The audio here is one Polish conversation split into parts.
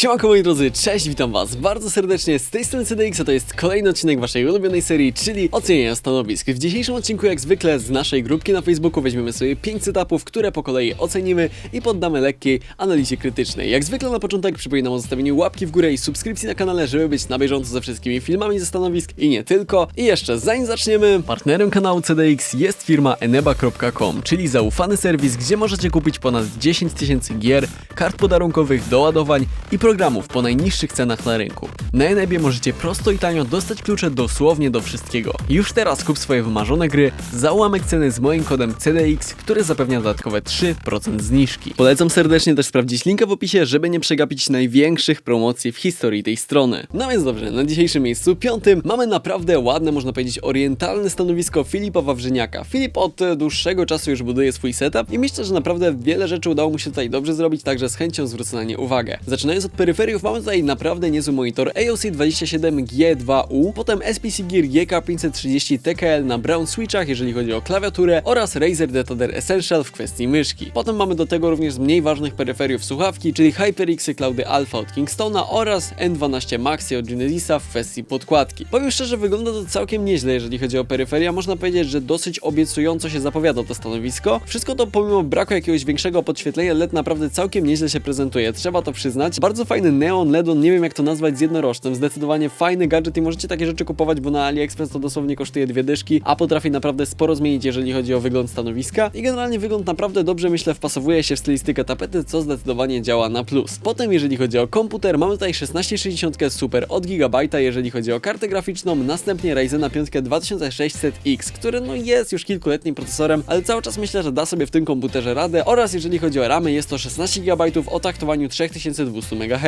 Siemanko moi drodzy, cześć, witam was bardzo serdecznie z tej strony CDX, a to jest kolejny odcinek waszej ulubionej serii, czyli oceniania stanowisk. W dzisiejszym odcinku jak zwykle z naszej grupki na Facebooku weźmiemy sobie 5 etapów, które po kolei ocenimy i poddamy lekkiej analizie krytycznej. Jak zwykle na początek przypominam o zostawieniu łapki w górę i subskrypcji na kanale, żeby być na bieżąco ze wszystkimi filmami ze stanowisk i nie tylko. I jeszcze zanim zaczniemy, partnerem kanału CDX jest firma eneba.com, czyli zaufany serwis, gdzie możecie kupić ponad 10 tysięcy gier, kart podarunkowych, doładowań i programów po najniższych cenach na rynku. Na Enebie możecie prosto i tanio dostać klucze dosłownie do wszystkiego. Już teraz kup swoje wymarzone gry za ułamek ceny z moim kodem CDX, który zapewnia dodatkowe 3% zniżki. Polecam serdecznie też sprawdzić linka w opisie, żeby nie przegapić największych promocji w historii tej strony. No więc dobrze, na dzisiejszym miejscu piątym mamy naprawdę ładne, można powiedzieć, orientalne stanowisko Filipa Wawrzyniaka. Filip od dłuższego czasu już buduje swój setup i myślę, że naprawdę wiele rzeczy udało mu się tutaj dobrze zrobić, także z chęcią zwrócę na nie uwagę. Zaczynając od peryferiów, mamy tutaj naprawdę niezły monitor AOC 27G2U, potem SPC Gear GK530 TKL na brown switchach, jeżeli chodzi o klawiaturę oraz Razer Detonator Essential w kwestii myszki. Potem mamy do tego również z mniej ważnych peryferiów słuchawki, czyli HyperXy Cloudy Alpha od Kingstona oraz N12 Maxi od Genesisa w kwestii podkładki. Powiem szczerze, wygląda to całkiem nieźle, jeżeli chodzi o peryferia. Można powiedzieć, że dosyć obiecująco się zapowiada to stanowisko. Wszystko to pomimo braku jakiegoś większego podświetlenia LED naprawdę całkiem nieźle się prezentuje, trzeba to przyznać. Bardzo fajny neon LED, on nie wiem jak to nazwać z jednorożcem. Zdecydowanie fajny gadżet i możecie takie rzeczy kupować, bo na AliExpress to dosłownie kosztuje dwie dyszki, a potrafi naprawdę sporo zmienić, jeżeli chodzi o wygląd stanowiska. I generalnie wygląd naprawdę dobrze, myślę, wpasowuje się w stylistykę tapety, co zdecydowanie działa na plus. Potem, jeżeli chodzi o komputer, mamy tutaj 1660 Super od Gigabajta, jeżeli chodzi o kartę graficzną, następnie Ryzena 5 2600X, który no jest już kilkuletnim procesorem, ale cały czas myślę, że da sobie w tym komputerze radę oraz jeżeli chodzi o ramy, jest to 16 GB o taktowaniu 3200 MHz.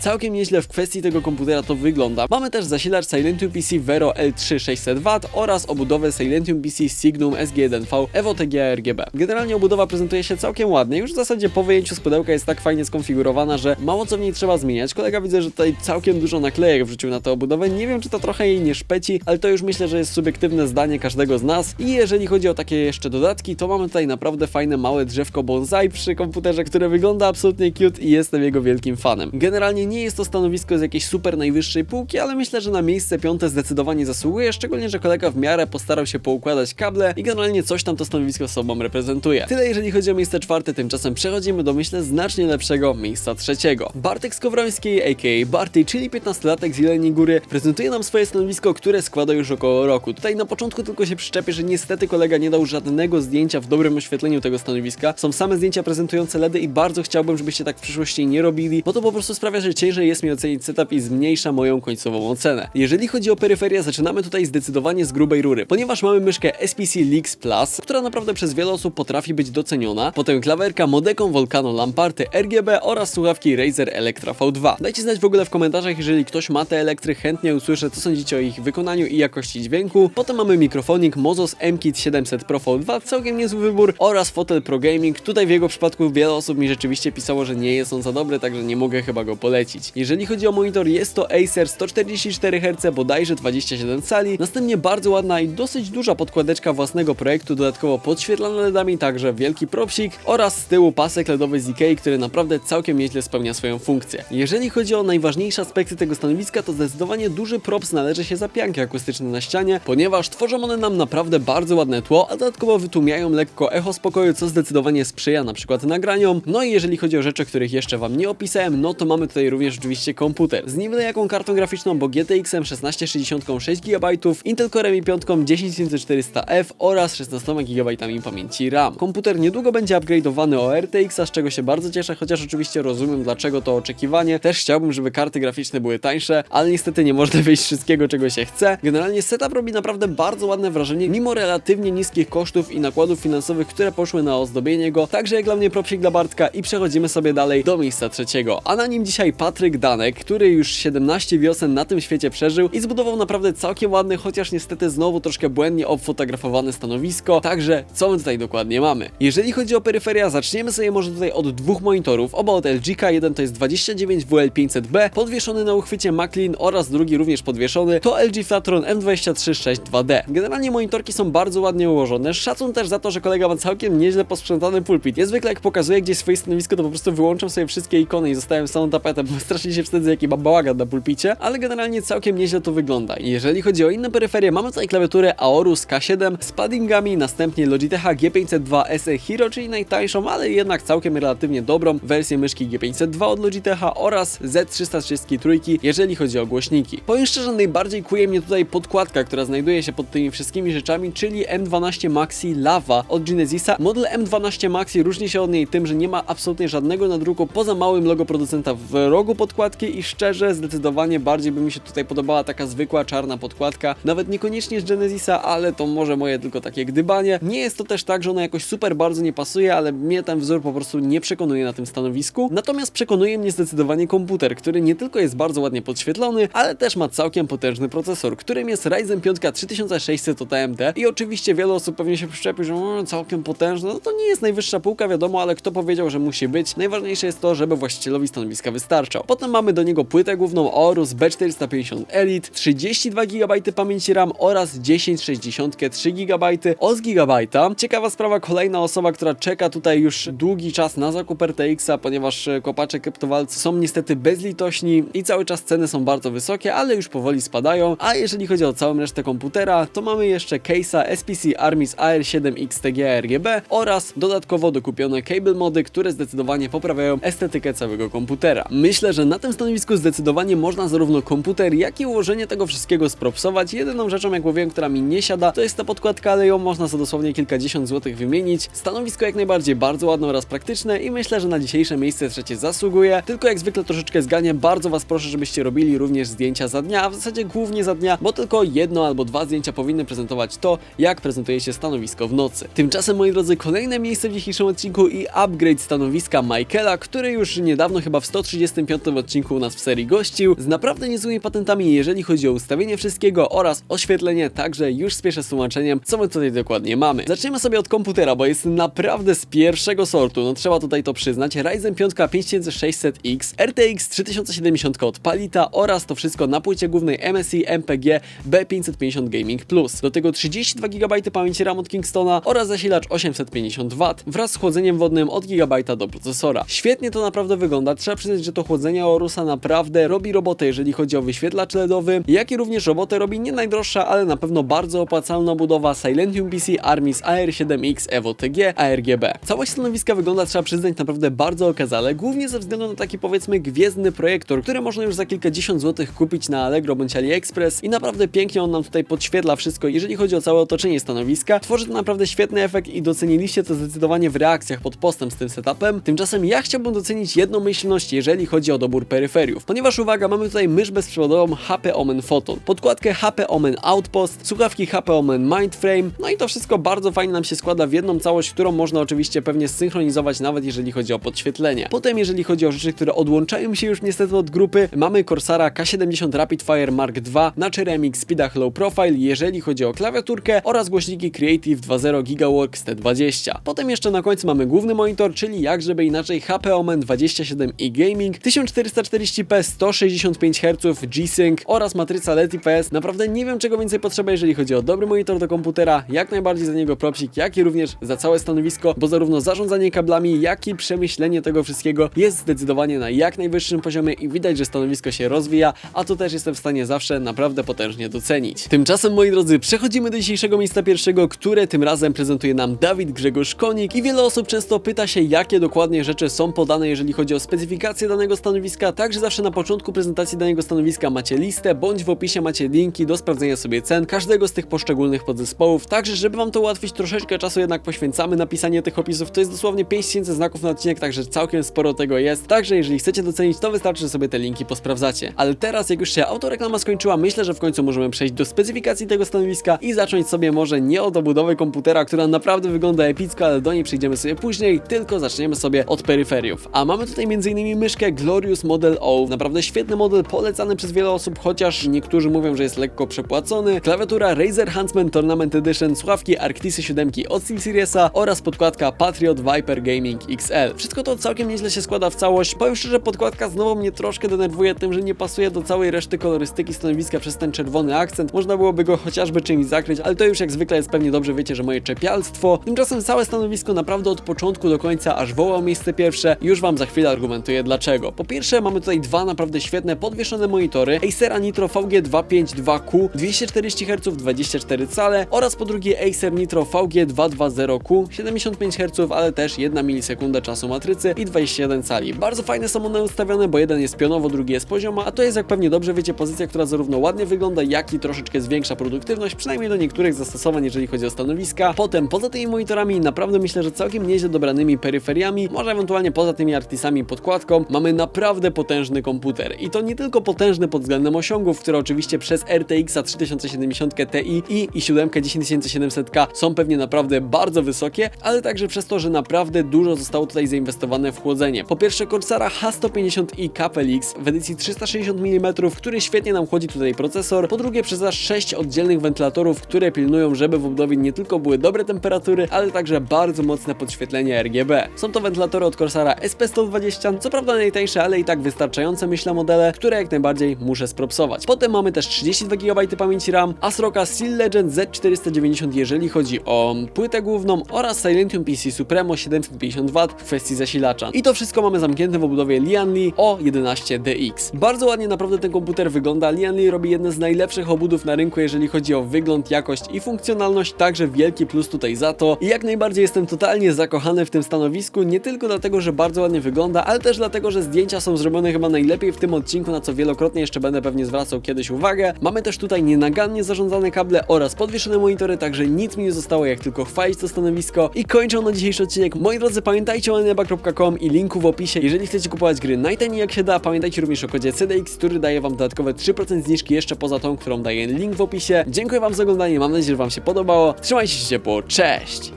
Całkiem nieźle w kwestii tego komputera to wygląda. Mamy też zasilacz Silentium PC Vero L3 600W oraz obudowę Silentium PC Signum SG1V Evo TGA RGB. Generalnie obudowa prezentuje się całkiem ładnie, już w zasadzie po wyjęciu z pudełka jest tak fajnie skonfigurowana, że mało co w niej trzeba zmieniać. Kolega widzę, że tutaj całkiem dużo naklejek wrzucił na tę obudowę. Nie wiem, czy to trochę jej nie szpeci, ale to już myślę, że jest subiektywne zdanie każdego z nas. I jeżeli chodzi o takie jeszcze dodatki, to mamy tutaj naprawdę fajne małe drzewko bonsai przy komputerze, które wygląda absolutnie cute i jestem jego wielkim fanem. Generalnie nie jest to stanowisko z jakiejś super najwyższej półki, ale myślę, że na miejsce piąte zdecydowanie zasługuje, szczególnie, że kolega w miarę postarał się poukładać kable i generalnie coś tam to stanowisko sobą reprezentuje. Tyle jeżeli chodzi o miejsce czwarte, tymczasem przechodzimy do myślę znacznie lepszego miejsca trzeciego. Bartek Skowroński, a.k.a. Barty, czyli 15-latek z Jeleniej Góry, prezentuje nam swoje stanowisko, które składa już około roku. Tutaj na początku tylko się przyczepię, że niestety kolega nie dał żadnego zdjęcia w dobrym oświetleniu tego stanowiska. Są same zdjęcia prezentujące LEDy i bardzo chciałbym, żebyście tak w przyszłości nie robili, bo to po prostu sprawia, że ciężej jest mi ocenić setup i zmniejsza moją końcową ocenę. Jeżeli chodzi o peryferię, zaczynamy tutaj zdecydowanie z grubej rury, ponieważ mamy myszkę SPC Leaks Plus, która naprawdę przez wiele osób potrafi być doceniona, potem klawerka Modecon Volcano Lamparty RGB oraz słuchawki Razer Electra V2. Dajcie znać w ogóle w komentarzach, jeżeli ktoś ma te elektry, chętnie usłyszę, co sądzicie o ich wykonaniu i jakości dźwięku. Potem mamy mikrofonik Mozos MKit 700 Pro V2, całkiem niezły wybór, oraz fotel Pro Gaming. Tutaj w jego przypadku wiele osób mi rzeczywiście pisało, że nie jest on za dobry, także nie mogę chyba go polecić. Jeżeli chodzi o monitor, jest to Acer 144 Hz, bodajże 27 cali. Następnie bardzo ładna i dosyć duża podkładeczka własnego projektu, dodatkowo podświetlana LEDami, także wielki propsik oraz z tyłu pasek LEDowy z Ikei, który naprawdę całkiem nieźle spełnia swoją funkcję. Jeżeli chodzi o najważniejsze aspekty tego stanowiska, to zdecydowanie duży props należy się za pianki akustyczne na ścianie, ponieważ tworzą one nam naprawdę bardzo ładne tło, a dodatkowo wytłumiają lekko echo spokoju, co zdecydowanie sprzyja na przykład nagraniom. No i jeżeli chodzi o rzeczy, których jeszcze Wam nie opisałem, no to mamy tutaj również oczywiście komputer. Z jaką kartą graficzną, bo GTX-em 1660 6 GB, Intel Core i5 10400F oraz 16 GB pamięci RAM. Komputer niedługo będzie upgrade'owany o RTX-a, z czego się bardzo cieszę, chociaż oczywiście rozumiem dlaczego to oczekiwanie. Też chciałbym, żeby karty graficzne były tańsze, ale niestety nie można wyjść wszystkiego, czego się chce. Generalnie setup robi naprawdę bardzo ładne wrażenie, mimo relatywnie niskich kosztów i nakładów finansowych, które poszły na ozdobienie go. Także jak dla mnie propsik dla Bartka i przechodzimy sobie dalej do miejsca trzeciego. A na nim dzisiaj Patryk Danek, który już 17 wiosen na tym świecie przeżył i zbudował naprawdę całkiem ładny, chociaż niestety znowu troszkę błędnie obfotografowane stanowisko. Także co my tutaj dokładnie mamy? Jeżeli chodzi o peryferia, zaczniemy sobie może tutaj od dwóch monitorów, oba od LGK, jeden to jest 29WL500B, podwieszony na uchwycie Maclean oraz drugi również podwieszony, to LG Flatron M236-2D. Generalnie monitorki są bardzo ładnie ułożone, szacun też za to, że kolega ma całkiem nieźle posprzątany pulpit. Ja zwykle jak pokazuję gdzieś swoje stanowisko, to po prostu wyłączam sobie wszystkie ikony i zostałem samą tapetę, bo strasznie się wstydzę, jaki mam bałagan na pulpicie, ale generalnie całkiem nieźle to wygląda. Jeżeli chodzi o inne peryferie, mamy tutaj klawiaturę Aorus K7 z paddingami, następnie Logitecha G502 SE Hero, czyli najtańszą, ale jednak całkiem relatywnie dobrą wersję myszki G502 od Logitecha oraz Z333, jeżeli chodzi o głośniki. Powiem szczerze, najbardziej kuje mnie tutaj podkładka, która znajduje się pod tymi wszystkimi rzeczami, czyli M12 Maxi Lava od Genesisa. Model M12 Maxi różni się od niej tym, że nie ma absolutnie żadnego nadruku poza małym logo producenta w rogu podkładki i szczerze, zdecydowanie bardziej by mi się tutaj podobała taka zwykła czarna podkładka, nawet niekoniecznie z Genesisa, ale to może moje tylko takie gdybanie. Nie jest to też tak, że ona jakoś super bardzo nie pasuje, ale mnie ten wzór po prostu nie przekonuje na tym stanowisku. Natomiast przekonuje mnie zdecydowanie komputer, który nie tylko jest bardzo ładnie podświetlony, ale też ma całkiem potężny procesor, którym jest Ryzen 5 3600 od AMD i oczywiście wiele osób pewnie się przyczepi, że "Mm, całkiem potężny, no to nie jest najwyższa półka, wiadomo, ale kto powiedział, że musi być? Najważniejsze jest to, żeby właścicielowi stanowiska wystarczał. Potem mamy do niego płytę główną Aorus B450 Elite, 32 GB pamięci RAM oraz 1060 3 GB od gigabajta. Ciekawa sprawa, kolejna osoba, która czeka tutaj już długi czas na zakup RTX-a, ponieważ e, kopacze kryptowalcy są niestety bezlitośni i cały czas ceny są bardzo wysokie, ale już powoli spadają. A jeżeli chodzi o całą resztę komputera, to mamy jeszcze case'a SPC Armis AR7 XTG RGB oraz dodatkowo dokupione cable mody, które zdecydowanie poprawiają estetykę całego komputera. Myślę, że na tym stanowisku zdecydowanie można zarówno komputer, jak i ułożenie tego wszystkiego spropsować. Jedyną rzeczą, jak mówiłem, która mi nie siada, to jest ta podkładka, ale ją można za dosłownie kilkadziesiąt złotych wymienić. Stanowisko jak najbardziej bardzo ładne oraz praktyczne i myślę, że na dzisiejsze miejsce trzecie zasługuje. Tylko jak zwykle troszeczkę zganię, bardzo Was proszę, żebyście robili również zdjęcia za dnia, a w zasadzie głównie za dnia, bo tylko jedno albo dwa zdjęcia powinny prezentować to, jak prezentuje się stanowisko w nocy. Tymczasem, moi drodzy, kolejne miejsce w dzisiejszym odcinku i upgrade stanowiska Michaela, który już niedawno chyba w 135 odcinku u nas w serii gościł, z naprawdę niezłymi patentami, jeżeli chodzi o ustawienie wszystkiego oraz oświetlenie, także już spieszę z tłumaczeniem, co my tutaj dokładnie mamy. Zaczniemy sobie od komputera, bo jest naprawdę z pierwszego sortu, no trzeba tutaj to przyznać. Ryzen 5 5600X, RTX 3070 od Palita oraz to wszystko na płycie głównej MSI MPG B550 Gaming Plus. Do tego 32 GB pamięci RAM od Kingstona oraz zasilacz 850W wraz z chłodzeniem wodnym od GB do procesora. Świetnie to naprawdę wygląda, trzeba przyznać, że to chłodzenie Orusa naprawdę robi robotę, jeżeli chodzi o wyświetlacz LEDowy, jak i również robotę robi nie najdroższa, ale na pewno bardzo opłacalna budowa Silentium PC Armis AR7X Evo TG ARGB. Całość stanowiska wygląda, trzeba przyznać, naprawdę bardzo okazale, głównie ze względu na taki powiedzmy gwiezdny projektor, który można już za kilkadziesiąt złotych kupić na Allegro bądź AliExpress i naprawdę pięknie on nam tutaj podświetla wszystko, jeżeli chodzi o całe otoczenie stanowiska. Tworzy to naprawdę świetny efekt i doceniliście to zdecydowanie w reakcjach pod postem z tym setupem. Tymczasem ja chciałbym docenić jednomyślność, jeżeli chodzi o dobór peryferiów, ponieważ uwaga, mamy tutaj mysz bezprzewodową HP Omen Photon, podkładkę HP Omen Outpost, słuchawki HP Omen Mindframe, no i to wszystko bardzo fajnie nam się składa w jedną całość, którą można oczywiście pewnie synchronizować nawet jeżeli chodzi o podświetlenie. Potem jeżeli chodzi o rzeczy, które odłączają się już niestety od grupy, mamy Corsara K70 Rapid Fire Mark II na Ceramic Speedach Low Profile, jeżeli chodzi o klawiaturkę oraz głośniki Creative 2.0 GigaWorks T20. Potem jeszcze na końcu mamy główny monitor, czyli jak żeby inaczej HP Omen 27i Gaming, 1440p 165 Hz G-Sync oraz matryca LED IPS. Naprawdę nie wiem czego więcej potrzeba, jeżeli chodzi o dobry monitor do komputera, jak najbardziej za niego propsik, jak i również za całe stanowisko, bo zarówno zarządzanie kablami, jak i przemyślenie tego wszystkiego jest zdecydowanie na jak najwyższym poziomie i widać, że stanowisko się rozwija, a to też jestem w stanie zawsze naprawdę potężnie docenić. Tymczasem, moi drodzy, przechodzimy do dzisiejszego miejsca pierwszego, które tym razem prezentuje nam Dawid Grzegorz Konik i wiele osób często pyta się, jakie dokładnie rzeczy są podane, jeżeli chodzi o specyfikację danego stanowiska, także zawsze na początku prezentacji danego stanowiska macie listę, bądź w opisie macie linki do sprawdzenia sobie cen każdego z tych poszczególnych podzespołów, także żeby wam to ułatwić, troszeczkę czasu jednak poświęcamy na pisanie tych opisów, to jest dosłownie 5000 znaków na odcinek, także całkiem sporo tego jest, także jeżeli chcecie docenić, to wystarczy, że sobie te linki posprawdzacie. Ale teraz, jak już się autoreklama skończyła, myślę, że w końcu możemy przejść do specyfikacji tego stanowiska i zacząć sobie może nie od obudowy komputera, która naprawdę wygląda epicko, ale do niej przejdziemy sobie później, tylko zaczniemy sobie od peryferiów. A mamy tutaj m.in. myszkę Glorious Model O, naprawdę świetny model, polecany przez wiele osób, chociaż niektórzy mówią, że jest lekko przepłacony. Klawiatura Razer Huntsman Tournament Edition, słuchawki Arctisy 7 od SteelSeriesa oraz podkładka Patriot Viper Gaming XL. Wszystko to całkiem nieźle się składa w całość. Powiem szczerze, podkładka znowu mnie troszkę denerwuje tym, że nie pasuje do całej reszty kolorystyki stanowiska przez ten czerwony akcent. Można byłoby go chociażby czymś zakryć, ale to już jak zwykle jest pewnie dobrze wiecie, że moje czepialstwo. Tymczasem całe stanowisko naprawdę od początku do końca aż wołał miejsce pierwsze. Już wam za chwilę argumentuję dlaczego. Po pierwsze mamy tutaj dwa naprawdę świetne podwieszone monitory Acera Nitro VG252Q 240 Hz 24 cale oraz po drugie Acer Nitro VG220Q 75 Hz, ale też 1 milisekunda czasu matrycy i 21 cali. Bardzo fajne są one ustawione, bo jeden jest pionowo, drugi jest poziomo, a to jest jak pewnie dobrze wiecie pozycja, która zarówno ładnie wygląda, jak i troszeczkę zwiększa produktywność, przynajmniej do niektórych zastosowań, jeżeli chodzi o stanowiska. Potem poza tymi monitorami naprawdę myślę, że całkiem nieźle dobranymi peryferiami, może ewentualnie poza tymi artisami podkładką, mamy naprawdę potężny komputer. I to nie tylko potężny pod względem osiągów, które oczywiście przez RTX 3070 Ti i, i 7 10700 są pewnie naprawdę bardzo wysokie, ale także przez to, że naprawdę dużo zostało tutaj zainwestowane w chłodzenie. Po pierwsze Corsara H150i KPLX w edycji 360 mm, który świetnie nam chłodzi tutaj procesor. Po drugie przez aż 6 oddzielnych wentylatorów, które pilnują, żeby w obdowie nie tylko były dobre temperatury, ale także bardzo mocne podświetlenie RGB. Są to wentylatory od Corsara SP120, co prawda najtańsze, ale i tak wystarczające myślę modele, które jak najbardziej muszę spropsować. Potem mamy też 32 GB pamięci RAM, ASRock'a Steel Legend Z490 jeżeli chodzi o płytę główną oraz Silentium PC Supremo 750W w kwestii zasilacza. I to wszystko mamy zamknięte w obudowie Lianli O11DX. Bardzo ładnie naprawdę ten komputer wygląda. Lianli robi jedne z najlepszych obudów na rynku, jeżeli chodzi o wygląd, jakość i funkcjonalność, także wielki plus tutaj za to. I jak najbardziej jestem totalnie zakochany w tym stanowisku, nie tylko dlatego, że bardzo ładnie wygląda, ale też dlatego, że zdjęcia są zrobione chyba najlepiej w tym odcinku, na co wielokrotnie jeszcze będę pewnie zwracał kiedyś uwagę. Mamy też tutaj nienagannie zarządzane kable oraz podwieszone monitory, także nic mi nie zostało jak tylko chwalić to stanowisko. I kończę na dzisiejszy odcinek. Moi drodzy, pamiętajcie o neba.com i linku w opisie. Jeżeli chcecie kupować gry najtaniej jak się da, pamiętajcie również o kodzie CDX, który daje wam dodatkowe 3% zniżki jeszcze poza tą, którą daje link w opisie. Dziękuję wam za oglądanie, mam nadzieję, że wam się podobało. Trzymajcie się ciepło, cześć!